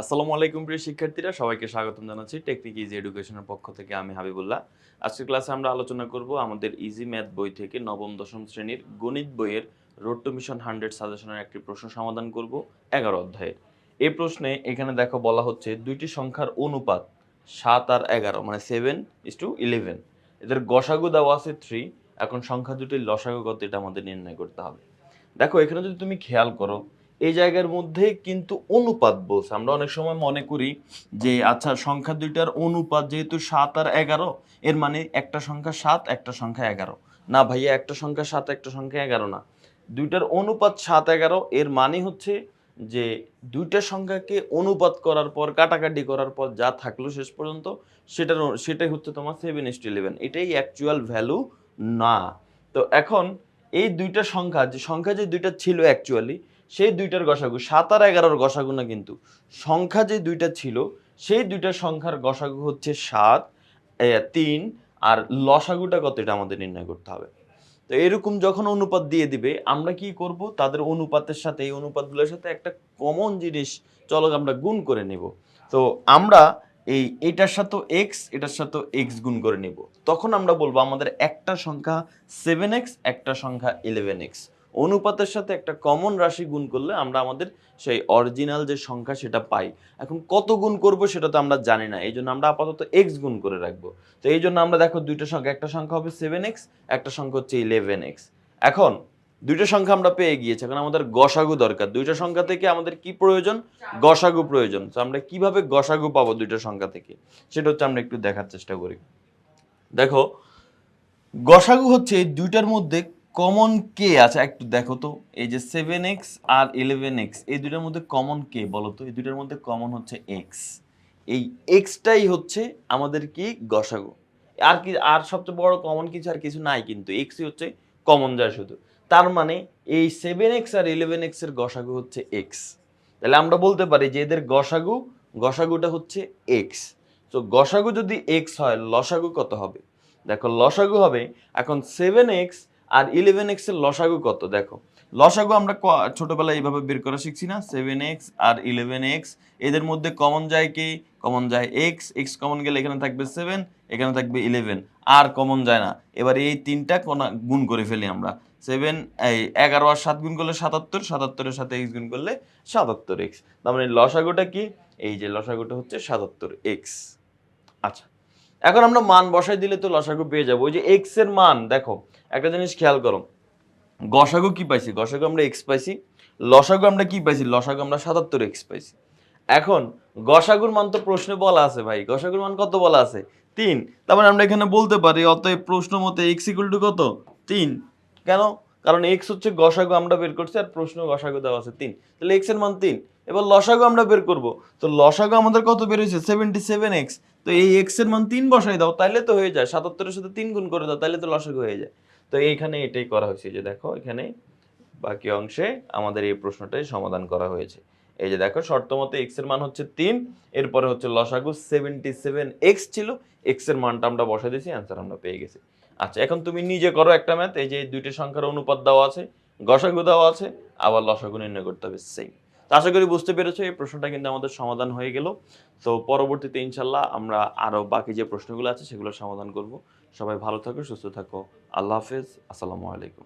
আসসালামু আলাইকুম প্রিয় শিক্ষার্থীরা, সবাইকে স্বাগতম জানাচ্ছি টেকনিক ইজি এডুকেশনের পক্ষ থেকে আমি হাবিবুল্লাহ। আজকের ক্লাসে আমরা আলোচনা করব আমাদের ইজি ম্যাথ বই থেকে নবম, দশম শ্রেণির গণিত বইয়ের রোড টু মিশন হান্ড্রেড সাজেশনের একটি প্রশ্ন সমাধান করব এগারো অধ্যায়ে। এই প্রশ্নে এখানে দেখো বলা হচ্ছে দুইটি সংখ্যার অনুপাত সাত আর এগারো মানে সেভেন ইস টু ইলেভেন এদের গসাগু দেওয়া আছে থ্রি এখন সংখ্যা দুটির লসাগু কত এটা আমাদের নির্ণয় করতে হবে। দেখো এখানে যদি তুমি খেয়াল করো এই জায়গার মধ্যে কিন্তু অনুপাত বলছে। আমরা অনেক সময় মনে করি যে আচ্ছা সংখ্যা দুইটার অনুপাত যেহেতু সাত আর এগারো, এর মানে একটা সংখ্যা সাত, একটা সংখ্যা এগারো। না ভাইয়া, একটা সংখ্যা সাত, একটা সংখ্যা এগারো না। দুইটার অনুপাত সাত, এগারো, এর মানে হচ্ছে যে, দুইটা সংখ্যাকে অনুপাত করার পর, কাটাকাটি করার পর যা থাকল শেষ পর্যন্ত, সেটার সেটাই হচ্ছে তোমার সেভেন ইস্ট ইলেভেন এটাই অ্যাকচুয়াল ভ্যালু না। তো এখন এই দুইটা সংখ্যা, যে সংখ্যা যে দুইটা ছিল অ্যাকচুয়ালি সেই দুইটার গসাগু, সাত আর এগারোর গসাগু না কিন্তু। সংখ্যা যে দুইটা ছিল, সেই দুইটা সংখ্যার গসাগু হচ্ছে সাত তিন, আর লসাগুটা কত এটা আমাদের নির্ণয় করতে হবে। তো এরকম যখন অনুপাত দিয়ে দিবে, আমরা কি করব? তাদের অনুপাতের সাথে, এই অনুপাতগুলোর সাথে একটা কমন জিনিস চলো আমরা গুণ করে নিব। তো আমরা এই এটার সাথে এক্স এটার সাথে এক্স গুণ করে নিব। তখন আমরা বলব আমাদের একটা সংখ্যা সেভেন এক্স একটা সংখ্যা ইলেভেন এক্স অনুপাতের সাথে একটা কমন রাশি গুণ করলে আমরা আমাদের সেই অরিজিনাল যে সংখ্যা সেটা পাই। এখন কত গুণ করব সেটা তো আমরা জানি না এই জন্য আমরা আপাতত এক্স গুণ করে রাখব। তো এই জন্য আমরা দেখো দুইটা সংখ্যা একটা সংখ্যা হবে সেভেন এক্স একটা সংখ্যা হচ্ছে ইলেভেন এক্স এখন দুইটা সংখ্যা আমরা পেয়ে গিয়েছি এখন আমাদের গসাগু দরকার। দুইটা সংখ্যা থেকে আমাদের কি প্রয়োজন? গসাগু প্রয়োজন। তো আমরা কীভাবে গসাগু পাবো দুইটা সংখ্যা থেকে? সেটা হচ্ছে আমরা একটু দেখার চেষ্টা করি। দেখো গসাগু হচ্ছে এই দুইটার মধ্যে কমন কে আছে, একটু দেখো তো, এই যে সেভেন এক্স আর ইলেভেন এক্স এই দুইটার মধ্যে কমন কে বলো তো? এই দুইটার মধ্যে কমন হচ্ছে এক্স এই এক্সটাই হচ্ছে আমাদের কি? গসাগু। আর কি, আর সবচেয়ে বড় কমন কিছু আর কিছু নাই কিন্তু এক্সই হচ্ছে কমন যায় শুধু। তার মানে এই সেভেন এক্স আর ইলেভেন এক্সের গসাগু হচ্ছে এক্স তাহলে আমরা বলতে পারি যে এদের গসাগু, গসাগুটা হচ্ছে এক্স তো গসাগু যদি এক্স হয়, লসাগু কত হবে? দেখো, লসাগু হবে এখন সেভেন এক্স আর ইলেভেন এক্সের লসাগু কত? দেখো, লসাগু আমরা ছোটবেলায় এইভাবে বের করা শিখছি না। সেভেন এক্স আর ইলেভেন এক্স এদের মধ্যে কমন যায় কি? কমন যায় এক্স এক্স কমন গেলে এখানে থাকবে সেভেন এখানে থাকবে ইলেভেন আর কমন যায় না। এবার এই তিনটা কোনা গুণ করে ফেলি আমরা। সেভেন এই এগারো আর সাত গুণ করলে সাতাত্তর, সাতাত্তরের সাথে এক্স গুণ করলে সাতাত্তর এক্স তার মানে লসাগুটা কি? এই যে লসাগুটা হচ্ছে সাতাত্তর এক্স আচ্ছা এখন আমরা মান বসাই দিলে তো লসাগু পেয়ে যাব। ওই যে এক্সের মান, দেখো, একটা জিনিস খেয়াল করো। গসাগু কি পাইছি? গসাগু আমরা এক্স পাইছি। লসাগু আমরা কি পাইছি? লসাগু আমরা সাতাত্তর এক্স পাইছি। এখন, গসাগুর মান তো প্রশ্নে বলা আছে ভাই। গসাগুর মান কত বলা আছে? তিন। তার মানে আমরা এখানে বলতে পারি, অতএব প্রশ্ন মতে এক্স ইকুয়াল টু কত? তিন। কেন? কারণ এক্স হচ্ছে গসাগু আমরা বের করছি আর প্রশ্ন গসাগু দেওয়া আছে তিন। তাহলে এক্সের মান তিন। এবার লসাগু আমরা বের করব। তো লসাগু আমাদের কত বের হয়েছে? সেভেন্টি সেভেন এক্স তো এই এক্সের মান তিন বসাই দাও, তাইলে তো হয়ে যায়। সাতাত্তরের সাথে তিন গুণ করে দাও, তাইলে তো লসাগু হয়ে যায়। তো এইখানে এটাই করা হয়েছে যে দেখো, এখানে বাকি অংশে আমাদের এই প্রশ্নটাই সমাধান করা হয়েছে। এই যে দেখো, শর্ত মতে এক্সের মান হচ্ছে তিন, এরপরে হচ্ছে লসাগু সেভেন্টি সেভেন এক্স ছিল এক্সের মানটা আমরা বসে দিয়েছি অ্যান্সার আমরা পেয়ে গেছি। আচ্ছা এখন তুমি নিজে করো একটা ম্যাথ এই যে দুইটি সংখ্যার অনুপাত দেওয়া আছে, গসাগু দেওয়া আছে, আবার লসাগু নির্ণয় করতে হবে সেম তো আশা করি বুঝতে পেরেছ, এই প্রশ্নটা কিন্তু আমাদের সমাধান হয়ে গেল। তো পরবর্তীতে ইনশাল্লাহ আমরা আরও বাকি যে প্রশ্নগুলো আছে সেগুলোর সমাধান করব। সবাই ভালো থাকো, সুস্থ থাকো। আল্লাহ হাফেজ, আসসালামু আলাইকুম।